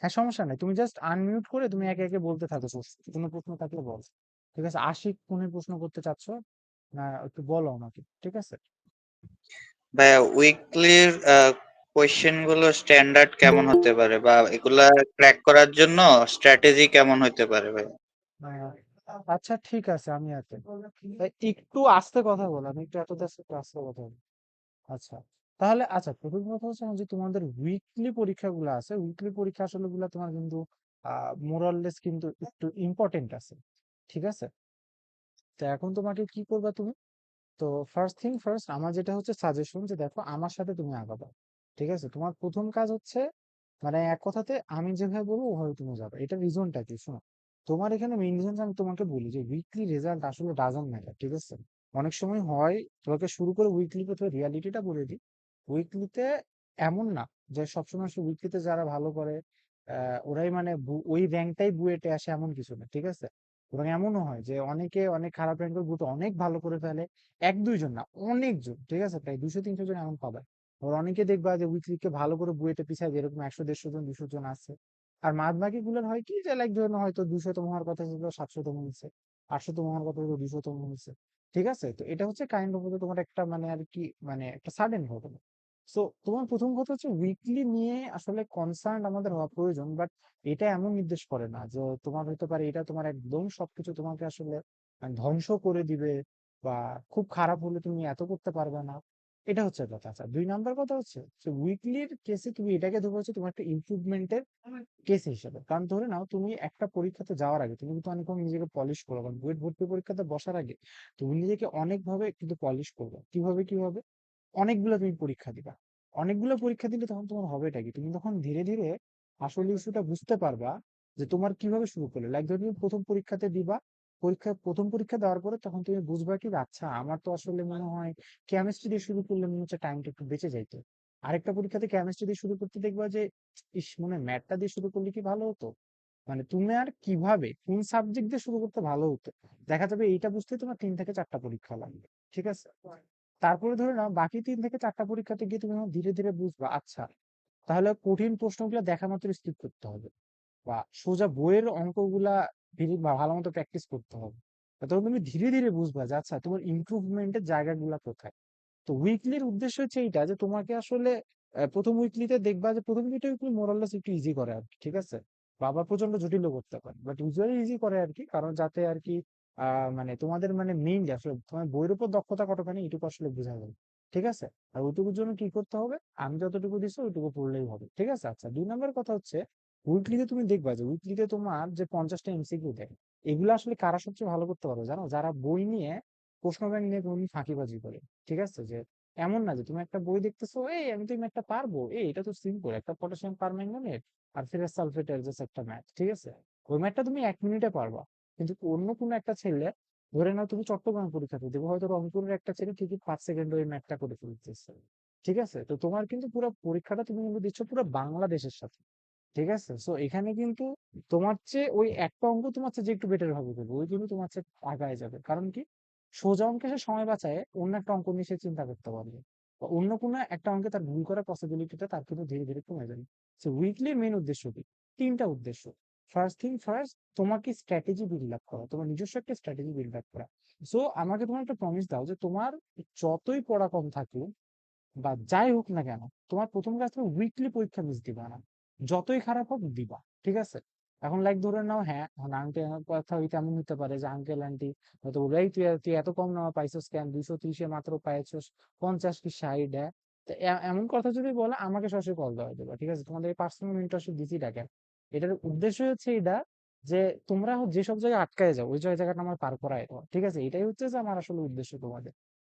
হ্যাঁ, সমস্যা নাই। তুমি জাস্ট আনমিউট করে তুমি একে, একে বলতে থাকো। কোনো প্রশ্ন থাকলে বলো। ঠিক আছে? আশিক কোনের প্রশ্ন করতে চাচ্ছ? না একটু বলো আমাকে। ঠিক আছে? ভাইয়া উইকলির কোয়েশ্চেনগুলো স্ট্যান্ডার্ড কেমন হতে পারে? বা এগুলা ক্র্যাক করার জন্য স্ট্র্যাটেজি কেমন হতে পারে ভাই? আ আচ্ছা ঠিক আছে আমি আছি। ভাই একটু আস্তে কথা বলো। আমি একটু এত আস্তে কথা বলি। আচ্ছা। তাহলে আচ্ছা প্রথম কথা হচ্ছে যে তোমাদের উইকলি পরীক্ষাগুলো আছে, উইকলি পরীক্ষা আসলে গুলো তোমার কিন্তু আ মোর কিন্তু একটু ইম্পোর্টেন্ট আছে। ঠিক আছে? তো এখন তোমাকে কি করবা তুমি? তো ফার্স্ট থিং ফার্স্ট আমার যেটা হচ্ছে সাজেশন যে দেখো আমার সাথে তুমি আগাবা। ঠিক আছে? তোমার প্রথম কাজ হচ্ছে মানে এক কথাতে আমি যেভাবে বলব ওভাবে তুমি যাবে। এটা রিজনটা কি? শোনো। তোমার এখানে মেইন রিজনটা আমি তোমাকে বলি যে উইকলি রেজাল্ট আসলে ডাজন্ট ম্যাটার। ঠিক আছে? অনেক সময় হয় তোমাকে শুরু করে উইকলি প্রথমে রিয়ালিটিটা বলে দিই। উইকলিতে এমন না যে সবসময় আসলে উইকলিতে যারা ভালো করে ওরাই মানে ওই র‍্যাংকটাই বুয়েটে আসে এমন কিছু না। ঠিক আছে? এবং এমনও হয় যে অনেকে অনেক খারাপ র‍্যাংকের বুয়েটে অনেক ভালো করে ফেলে। ১-২ জন না, অনেকজন। ঠিক আছে? প্রায় ২০০-৩০০ জন এমন পাবা। আবার অনেকে দেখবা যে উইকলিকে ভালো করে বুয়েটে পিছায় যেরকম একশো দেড়শো জন দুশো জন আছে। আর বাদবাকিগুলোর হয় কি যে নাও হয়তো ২০০ তম হওয়ার কথা ছিল ৭০০ তম হইছে। ৮০০ তম হওয়ার কথা ছিল ২০০ তম হইছে। ঠিক আছে? তো এটা হচ্ছে কাইন্ড অফ তোমার একটা মানে আর কি মানে একটা সাডেন ঘটনা। সো তোমার প্রথম কথা হচ্ছে উইকলি নিয়ে আসলে কনসার্ন আমাদের হওয়া প্রয়োজন। বাট এটা এমন নির্দেশ করে না যে তোমার হইতে পারে এটা তোমার একদম সবকিছু তোমাকে আসলে ধ্বংস করে দিবে বা খুব খারাপ হলে তুমি এত করতে পারবে না। এটা হচ্ছে কথা। আচ্ছা ২ নাম্বার কথা হচ্ছে যে উইকলির কেসে তুমি এটাকে ধরবা হচ্ছে তোমার একটা ইমপ্রুভমেন্ট এর কেস হিসেবে। কারণ ধরে নাও তুমি একটা পরীক্ষাতে যাওয়ার আগে তুমি কিন্তু অনেক নিজেকে পলিশ করো। কারণ বুয়েট ভর্তি পরীক্ষাতে বসার আগে তুমি নিজেকে অনেকভাবে কিন্তু পলিশ করবে কীভাবে, কীভাবে? অনেকগুলা তুমি পরীক্ষা দিবা। অনেকগুলো পরীক্ষা দিলে তখন তোমার হবেটা কি? তুমি তখন ধীরে, ধীরে আসল ইস্যুটা বুঝতে পারবা যে তোমার কীভাবে শুরু করলে। লাইক ধরো তুমি ১ম পরীক্ষাতে দিবা। পরীক্ষা ১ম পরীক্ষা দেওয়ার পরে তখন তুমি বুঝবা কি আচ্ছা আমার তো আসলে মনে হয় কেমিস্ট্রি দিয়ে শুরু করলে মনে হচ্ছে টাইমটা একটু বেঁচে যাইত। আরেকটা পরীক্ষাতে কেমিস্ট্রি দিয়ে শুরু করতে দেখবা যে ইস! মনে ম্যাথটা দিয়ে শুরু করলে কি ভালো হতো? মানে তুমি আর কীভাবে কোন সাবজেক্ট দিয়ে শুরু করতে ভালো হতো? দেখা যাবে এইটা বুঝতেই তোমার তিন থেকে চারটা পরীক্ষা লাগবে। ঠিক আছে? তারপরে ধরে নাও বাকি তিন থেকে ৪ টা পরীক্ষাতে গিয়ে তুমি ধীরে, ধীরে বুঝবা আচ্ছা তাহলে কঠিন প্রশ্নগুলা দেখা মাত্র স্কিপ করতে হবে। বা সোজা বইয়ের অঙ্কগুলা ভেরি বা ভালোমতো প্র্যাকটিস করতে হবে। তখন তুমি ধীরে, ধীরে বুঝবা যে আচ্ছা তোমার ইমপ্রুভমেন্ট এর জায়গাগুলা কোথায়। তো উইকলির উদ্দেশ্য হচ্ছে এইটা যে তোমাকে আসলে ১ম উইকলিতে দেখবা যে ১ম ২ টা উইকলি মোর অর লেস একটু ইজি করে আরকি। ঠিক আছে? বাবা প্রচণ্ড জটিলও করতে পারে। বাট ইউজুয়ালি ইজি করে আর কি কারণ যাতে আরকি আ মানে তোমাদের মানে মেইনলি আসলে তোমার বইয়ের উপর দক্ষতা কতখানি এটুকু আসলে বুঝা যাবে। ঠিক আছে? আর ওইটুকুর জন্য কি করতে হবে? আমি যতটুকু দিছি ওইটুকু পড়লেই হবে। ঠিক আছে? আচ্ছা ২ নাম্বার কথা হচ্ছে উইকলিতে তুমি দেখবা যে উইকলিতে তোমার যে ৫০ টা এমসিকিউ দেয়, এগুলা আসলে কারা সবচেয়ে ভালো করতে পারবে জানো? যারা বই নিয়ে প্রশ্ন ব্যাংক নিয়ে কোনদিন ফাঁকিবাজি করে। ঠিক আছে? যে এমন না যে তুমি একটা বই দেখতেছো, "এই আমি তো এই ম্যাথটা পারব। এই এটা তো সিম্পল। একটা পটাশিয়াম পারম্যাঙ্গানেট আর ফেরাস সালফেটের জাস্ট একটা ম্যাথ।" ঠিক আছে? ওই ম্যাথটা তুমি এক মিনিটে পারবা। কিন্তু অন্য কোনো একটা ছেলে ধরে নাও তুমি চট্টগ্রামে পরীক্ষা দিতে হয়তো রংপুরের একটা ছেলে ঠিকই ৫ সেকেন্ডে ওই ম্যাথটা করে ফেলতেছে। ঠিক আছে? তো তোমার কিন্তু পুরা পরীক্ষাটা তুমি কিন্তু দিচ্ছ পুরা বাংলাদেশের সাথে। ঠিক আছে? সো এখানে কিন্তু তোমার চেয়ে ওই একটা অঙ্ক তোমার চেয়ে যে একটু বেটার ভাবে করবে, ওই কিন্তু তোমার চেয়ে আগায় যাবে। কারণ কি? সোজা অঙ্কে সে সময় বাঁচায় অন্য একটা অঙ্ক নিয়ে সে চিন্তা করতে পারবে। বা অন্য কোনো একটা অঙ্কে তার ভুল করার পসিবিলিটিটা তার কিন্তু ধীরে, ধীরে কমে যাবে। সো উইকলির মেইন উদ্দেশ্য কি? ৩ টা উদ্দেশ্য। ফার্স্ট থিং ফার্স্ট তোমাকে স্ট্র্যাটেজি বিল্ড আপ করা। তোমার নিজস্ব একটা স্ট্র্যাটেজি বিল্ড আপ করা। সো আমাকে তুমি একটা প্রমিস দাও যে তোমার যতই পড়া কম থাকুক বা যাই হোক না কেন, তোমার প্রথম কাজ তুমি উইকলি পরীক্ষা মিস দিবা না। যতই খারাপ হোক দিবা। ঠিক আছে? এখন লাইক ধরে নাও হ্যাঁ, এখন আমার কথা হইতে এমন হইতে পারে যে আঙ্কেল আন্টি হয়তো "এই তুই তুই এত কম নাম্বার পাইছস কেন? ২৩০ এ মাত্র পাইছস ৫০ কি ৬০ হ্যাঁ?" এমন কথা যদি বলে আমাকে সরাসরি কল দেওয়া দিবা। ঠিক আছে? তোমাদের পার্সোনাল মেন্টরশিপ দিছি ডাকেন। এটার উদ্দেশ্য হচ্ছে এটা যে তোমরা যেসব জায়গায় আটকায় যাও ওই জায়গাটা আমার পার করায় দেওয়া। ঠিক আছে? এটাই হচ্ছে যে আমার আসলে উদ্দেশ্য তোমাদের।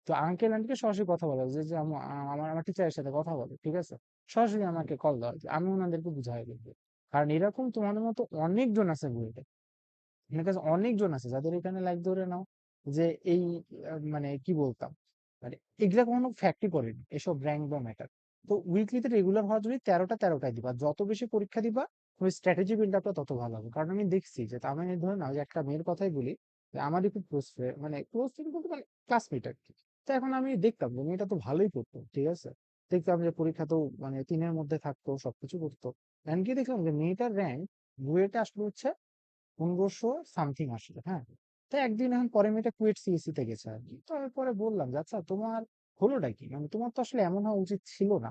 তো আঙ্কেল আন্টিকে সরাসরি কথা বলা যে, যে আমার আমার টিচারের সাথে কথা বলো। ঠিক আছে? সরাসরি আমাকে কল দেওয়া। আমি ওনাদেরকে বুঝাই দিব। কারণ এরকম তোমাদের মতো অনেকজন আছে বুয়েটে। আমার কাছে অনেকজন আছে যাদের এখানে লাইক ধরে নাও যে এই মানে কি বলতাম? মানে এগুলা কখনো ফ্যাক্টই করেনি এসব র‍্যাংক বা ম্যাটার। তো উইকলিতে রেগুলার হওয়ার জন্য তেরোটা তেরোটাই দিবা। যত বেশি পরীক্ষা দিবা ওই স্ট্র্যাটেজি বিল্ড আপটা তত ভালো হবে। কারণ আমি দেখছি যে মানে ধরে নাও যে একটা মেয়ের কথাই বলি। যে, আমারই খুব ক্লোজ ফ্রে মানে ক্লোজ ফ্রেন্ড বলতে মানে ক্লাসমেট আরকি। তো এখন আমি দেখতাম যে, মেয়েটা তো ভালোই পড়তো। ঠিক আছে? দেখতাম যে, পরীক্ষা তো মানে তিনের মধ্যে থাকতো, সবকিছু করতো এমনকি দেখলাম যে, মেয়েটার র্যাঙ্ক বুয়েটে আসলে হচ্ছে পনেরোশো সামথিং আসলে হ্যাঁ তো একদিন এখন পরে মেয়েটা কুয়েট সিএসসি তে গেছে আর কি তো আমি পরে বললাম যে আচ্ছা তোমার হলোটা কি মানে তোমার তো আসলে এমন হওয়া উচিত ছিল না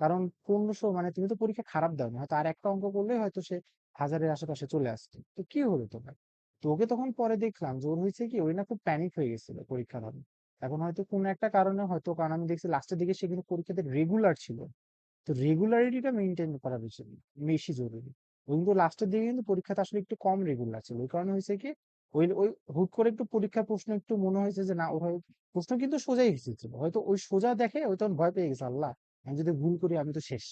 কারণ পনেরোশো মানে তুমি তো পরীক্ষা খারাপ দাওনি। হয়তো আর একটা অঙ্ক করলেই হয়তো সে হাজারের আশেপাশে চলে আসতো। তো কি হলো তোমার? তো ওকে তখন পরে দেখলাম যে ওর হয়েছে কি ওই না খুব প্যানিক হয়ে গেছিল পরীক্ষার হলে এখন হয়তো কোনো একটা কারণে হয়তো, কারণ আমি দেখছি লাস্টের দিকে সে কিন্তু পরীক্ষাতে রেগুলার ছিল। তো রেগুলারিটিটা মেনটেন করা বেশি বেশি জরুরি। ও কিন্তু লাস্টের দিকে কিন্তু পরীক্ষাতে আসলে একটু কম রেগুলার ছিল। ওই কারণে হয়েছে কি, ওই ওই হুট করে একটু পরীক্ষার প্রশ্ন একটু মনে হয়েছে যে না ওর প্রশ্ন কিন্তু সোজাই এসেছিল। হয়তো ওই সোজা দেখে ওই তখন ভয় পেয়ে গেছে, আল্লাহ! আমি যদি ভুল করি, আমি তো শেষ।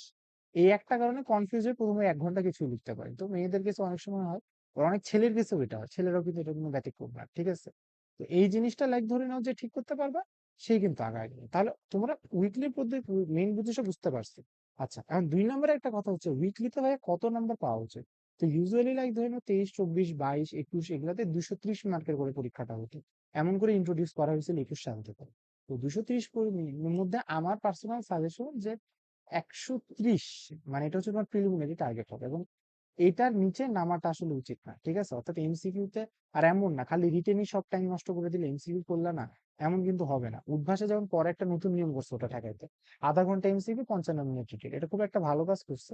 এই একটা কারণে কনফিউজ হয়ে প্রথমে এক ঘণ্টা কিছু লিখতে পারি। তো মেয়েদের কাছে অনেক সময় হয় অনেক ছেলের কাছেও এটা হয়। ছেলেরাও কিন্তু এটা কোনো ব্যতিক্রম না, ঠিক আছে? তো এই জিনিসটা লাইক ধরে নাও যে ঠিক করতে পারবা, সেই কিন্তু আগায় গেলে তাহলে তোমরা উইকলি পদ্ধতি মেইন বুঝে বুঝতে পারছি। আচ্ছা এখন দুই নম্বরে একটা কথা হচ্ছে উইকলিতে ভাই কত নাম্বার পাওয়া উচিত? তো ইউজুয়ালি লাইক ধরে নাও তেইশ, চব্বিশ, বাইশ, একুশ, এগুলাতে দুশো ত্রিশ মার্কের করে পরীক্ষাটা হতো। এমন করে ইন্ট্রোডিউস করা হয়েছিল একুশ সাল থেকে। তো দুশো ত্রিশ মধ্যে আমার পার্সোনাল সাজেশন যে একশো ত্রিশ মানে এটা হচ্ছে তোমার প্রিলিমিনারি টার্গেট হবে এবং এটার নিচে নামাটা আসলে উচিত না, ঠিক আছে? অর্থাৎ এমসিকিউ তে আর এমন না, খালি রিটেনই সব টাইম নষ্ট করে দিলে এমসিকিউ করলে না, এমন কিন্তু হবে না। উদ্ভাসে যেমন পরে একটা নতুন নিয়ম করছে ওটা ঠেকাইতে, আধা ঘণ্টা এমসিকিউ পঞ্চান্ন মিনিট রিটেন এটা খুব একটা ভালো কাজ করছে।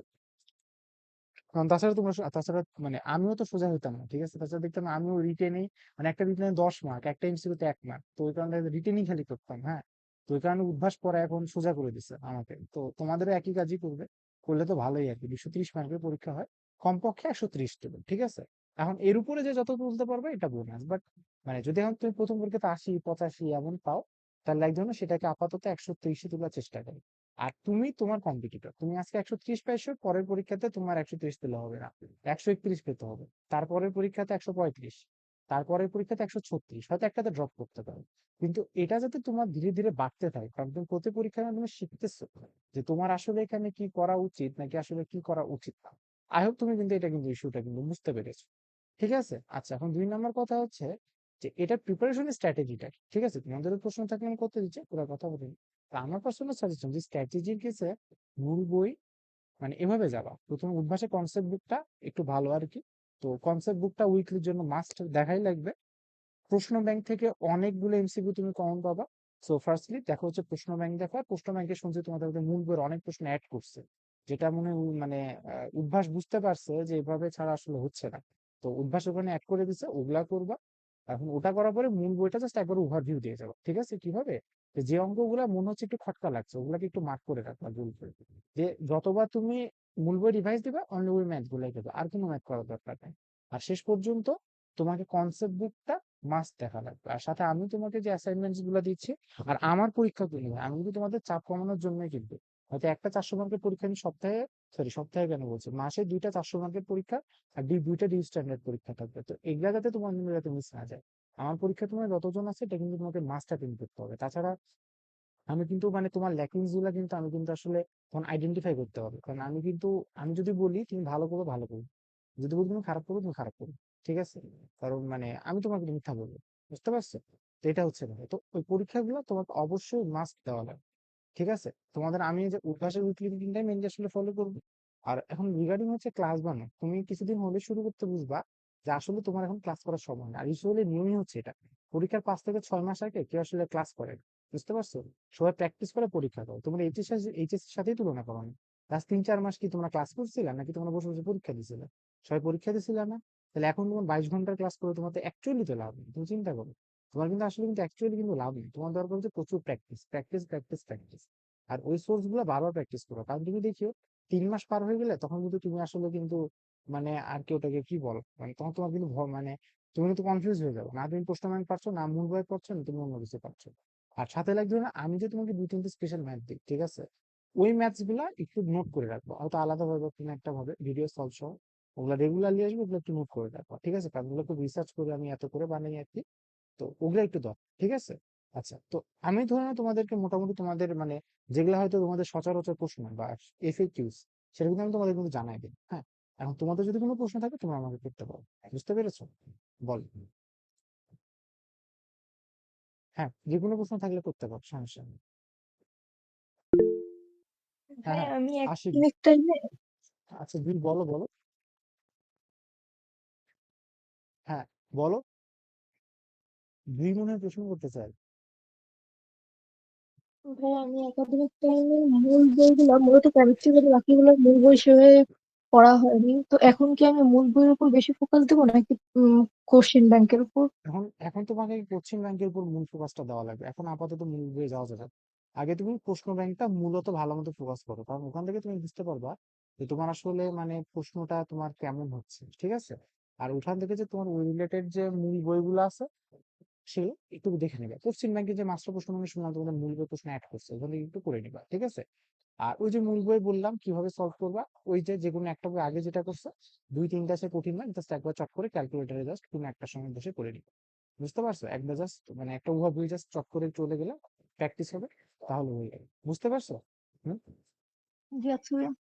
তাছাড়া তোমরা তাছাড়া মানে আমিও তো সোজা হইতাম না, ঠিক আছে? তাছাড়া দেখতাম আমিও রিটেনে মানে একটা রিটেনে দশ মার্ক একটা এমসিকিউতে এক মার্ক তো ওই কারণে রিটেনই খালি করতাম হ্যাঁ? তো ওই কারণে উদ্ভাস পড়া এখন সোজা করে দিছে আমাকে। তো তোমাদেরও একই কাজই করবে, করলে তো ভালোই আর কি, দুশো ত্রিশ মার্কের পরীক্ষা হয়, কমপক্ষে একশো ত্রিশ দেবে ঠিক আছে? এখন এর উপরে যে যত তুলতে পারবে এটা বোনাস বাট মানে যদি এখন তুমি প্রথম পরীক্ষাতে আশি, পঁচাশি এমন পাও, তাহলে এক ধরনের সেটাকে আপাতত একশো ত্রিশে তোলার চেষ্টা করো। আর তুমি তোমার কম্পিটিটর তুমি আজকে একশো ত্রিশ পাইছো, পরের পরীক্ষাতে তোমার একশো ত্রিশ পেলে হবে না। একশো একত্রিশ পেতে হবে। তারপরের পরীক্ষাতে একশো পঁয়ত্রিশ, তারপরের পরীক্ষাতে একশো ছত্রিশ, হয়তো একটাতে ড্রপ করতে পারো। কিন্তু এটা যাতে তোমার ধীরে ধীরে বাড়তে থাকে, কারণ তুমি প্রতি পরীক্ষার মাধ্যমে শিখতেছো যে তোমার আসলে এখানে কি করা উচিত নাকি আসলে কি করা উচিত না। আই হোপ তুমি কিন্তু এটা কিন্তু ইস্যুটা কিন্তু বুঝতে পেরেছ। ঠিক আছে? আচ্ছা এখন দুই নম্বর কথা হচ্ছে যে এটা প্রিপারেশন স্ট্র্যাটেজিটা ঠিক আছে? তোমাদের প্রশ্ন থাকলে আমি করতে দিচ্ছি, পুরো কথা বলিনি আমার পার্সোনাল সাজেশন যে স্ট্র্যাটেজির কেসে মূল বই মানে এভাবে যাবা। প্রথমে উদ্ভাসে কনসেপ্ট বুকটা একটু ভালো আর কি। তো কনসেপ্ট বুকটা উইকলির জন্য মাস্ট দেখাই লাগবে। প্রশ্ন ব্যাংক থেকে অনেকগুলো এমসিকিউ তুমি কমন পাবা। সো ফার্স্টলি দেখো হচ্ছে প্রশ্ন ব্যাংক দেখো। প্রশ্ন ব্যাংকে শুনছি তোমাদের মূল বইয়ের অনেক প্রশ্ন অ্যাড করছে। যেটা মনে মানে উদ্ভাস বুঝতে পারছে যে এভাবে ছাড়া আসলে হচ্ছে না। তো উদ্ভাস ওখানে অ্যাড করে দিছে, ওগুলা করবা। এখন ওটা করার পরে মূল বইটা জাস্ট একবার ওভারভিউ দিয়ে যাব। ঠিক আছে? কীভাবে যে অঙ্কগুলা মনে হচ্ছে একটু খটকা লাগছে, ওগুলাকে একটু মার্ক করে রাখবা ভুল করে। যে, যতবার তুমি মূল বই রিভাইজ দিবা অনলি ওই ম্যাথ গুলাই দেবে আর কোনো ম্যাথ করার দরকার নেই। আর শেষ পর্যন্ত তোমাকে কনসেপ্ট বুকটা মাস্ট দেখা লাগবে। আর সাথে আমি তোমাকে যে অ্যাসাইনমেন্টসগুলো দিচ্ছি, আর আমার পরীক্ষা গুলো আমি কিন্তু তোমাদের চাপ কমানোর জন্যই কিন্তু, হয়তো একটা চারশো মার্কের পরীক্ষা আমি সপ্তাহে সরি সপ্তাহে কেন বলছি? মাসে দুইটা চারশো মার্কের পরীক্ষা আর দুইটা ডি স্ট্যান্ডার্ড পরীক্ষা থাকবে। তো এগুলা যাতে তোমার যাতে মিস না যায়। আমার পরীক্ষা তোমার যতজন আছে, এটা কিন্তু তোমাকে মাস্ট অ্যাটেন্ড করতে হবে। তাছাড়া আমি কিন্তু মানে তোমার ল্যাকিংসগুলা কিন্তু আমি কিন্তু আসলে তখন আইডেন্টিফাই করতে হবে। কারণ আমি কিন্তু, আমি যদি বলি, তুমি ভালো করো ভালো করো। যদি বলি তুমি খারাপ করো, তুমি খারাপ করো। ঠিক আছে? কারণ মানে আমি তোমাকে মিথ্যা বলব। বুঝতে পারছ? তো এটা হচ্ছে ব্যাপার। তো ওই পরীক্ষাগুলো তোমাকে অবশ্যই মাস্ট দেওয়া লাগবে ঠিক আছে? তোমাদের আমি যে অভ্যাসের উইকলি রুটিনটাই মেনলি আসলে ফলো করব। আর এখন রিগার্ডিং হচ্ছে ক্লাস বানো তুমি কিছুদিন হলে শুরু করতে বুঝবা যে আসলে তোমার এখন ক্লাস করার সময় না। আর ইউজুয়ালি নিয়মই হচ্ছে এটা। পরীক্ষার পাঁচ থেকে ছয় মাস আগে কেউ আসলে ক্লাস করে বুঝতে পারছ? সবাই প্র্যাকটিস করে, পরীক্ষা দাও। তোমরা এইচএস এইচএস এর সাথেই তুলনা করো না। লাস্ট তিন চার মাস কি তোমরা ক্লাস করছিলে নাকি তোমরা বসে বসে পরীক্ষা দিছিলে? সবাই পরীক্ষা দিছিলে না? তাহলে এখন তোমার বাইশ ঘণ্টার ক্লাস করে তোমার তো অ্যাকচুয়ালি তো লাভ নেই। তুমি চিন্তা করো। তোমার কিন্তু আসলে কিন্তু অ্যাকচুয়ালি কিন্তু লাভ নেই। তোমার দরকার হচ্ছে প্রচুর প্র্যাকটিস প্র্যাকটিস প্র্যাকটিস প্র্যাকটিস আর ওই সোর্সগুলো বারবার প্র্যাকটিস করো। কারণ তুমি দেখিও, তিন মাস পার হয়ে গেলে তখন কিন্তু তুমি আসলে কিন্তু মানে আর কি ওটাকে কি বল? মানে তখন তোমার কিন্তু মানে তুমি কিন্তু কনফিউজ হয়ে যাবে। না তুমি প্রশ্ন ব্যাংক পারছ না মূল বই পারছ না তুমি অন্য কিছু পারছ আর সাথে লাগবে না আমি যে তোমাকে দুই, তিনটে স্পেশাল ম্যাথ দিই, ঠিক আছে? ওই ম্যাথসগুলা একটু নোট করে রাখব। হয়তো আলাদা ভাবে কোনো একটা ভাবে ভিডিও সলভ সহ ওগুলা রেগুলারলি আসবে, ওগুলো একটু নোট করে রাখব, ঠিক আছে? কারণ খুব রিসার্চ করে আমি এত করে বানাই আর কি। তো ওগুলো একটু দাও, ঠিক আছে? আচ্ছা তো আমি ধরে নাও তোমাদেরকে মোটামুটি তোমাদের মানে যেগুলো হয়তো তোমাদের সচরাচর প্রশ্ন বা এফএকিউস সেটা কিন্তু আমি তোমাদের কিন্তু জানাই দিই হ্যাঁ? এখন তোমাদের যদি কোনো প্রশ্ন থাকে তোমরা আমাকে করতে পারো। বুঝতে পেরেছ? বল। হ্যাঁ যে কোনো প্রশ্ন থাকলে করতে পারো সমস্যা নেই। হ্যাঁ আমি আচ্ছা দুই বলো বলো। হ্যাঁ বলো। দুই মনে প্রশ্ন করতে চাই। ভাই আমি একাডেমিক টাইমে মূল বইগুলো মূলত কেমিস্ট্রি বাকিগুলো মূল বই হিসেবে পড়া হয়নি। তো এখন কি আমি মূল বইয়ের উপর বেশি ফোকাস দেবো নাকি কোশ্চেন ব্যাংকের উপর? এখন এখন তোমাকে কোচিং ব্যাংকের উপর মূল ফোকাসটা দেওয়া লাগবে। এখন আপাতত মূল বইয়ে যাওয়া যাবে আগে তুমি প্রশ্ন ব্যাংকটা মূলত ভালো মতো ফোকাস করো, কারণ ওখান থেকে তুমি বুঝতে পারবা যে তোমার আসলে মানে প্রশ্নটা তোমার কেমন হচ্ছে, ঠিক আছে? আর ওখান থেকে যে তোমার ওই রিলেটেড যে মূল বইগুলো আছে সেগুলো একটু দেখে নেবে। কোশ্চেন ব্যাংকে যে মাস্টার প্রশ্ন আমি শুনলাম তোমাদের মূল বই প্রশ্ন অ্যাড করছে, ওখান একটু করে নিবা, ঠিক আছে? আর ওই যে মূল বই বললাম, কীভাবে সলভ করবা? ওই যে যে কোনো একটা বই আগে যেটা করছ, দুই তিনটা সে কঠিন না জাস্ট একবার চট করে ক্যালকুলেটারে জাস্ট তুমি একটা সময় বসে করে নিবে। বুঝতে পারছ? একবার জাস্ট মানে একটা উহা বই জাস্ট চট করে চলে গেলে প্র্যাকটিস হবে, তাহলে হয়ে যাবে। বুঝতে পারছ? হুম? জি আচ্ছা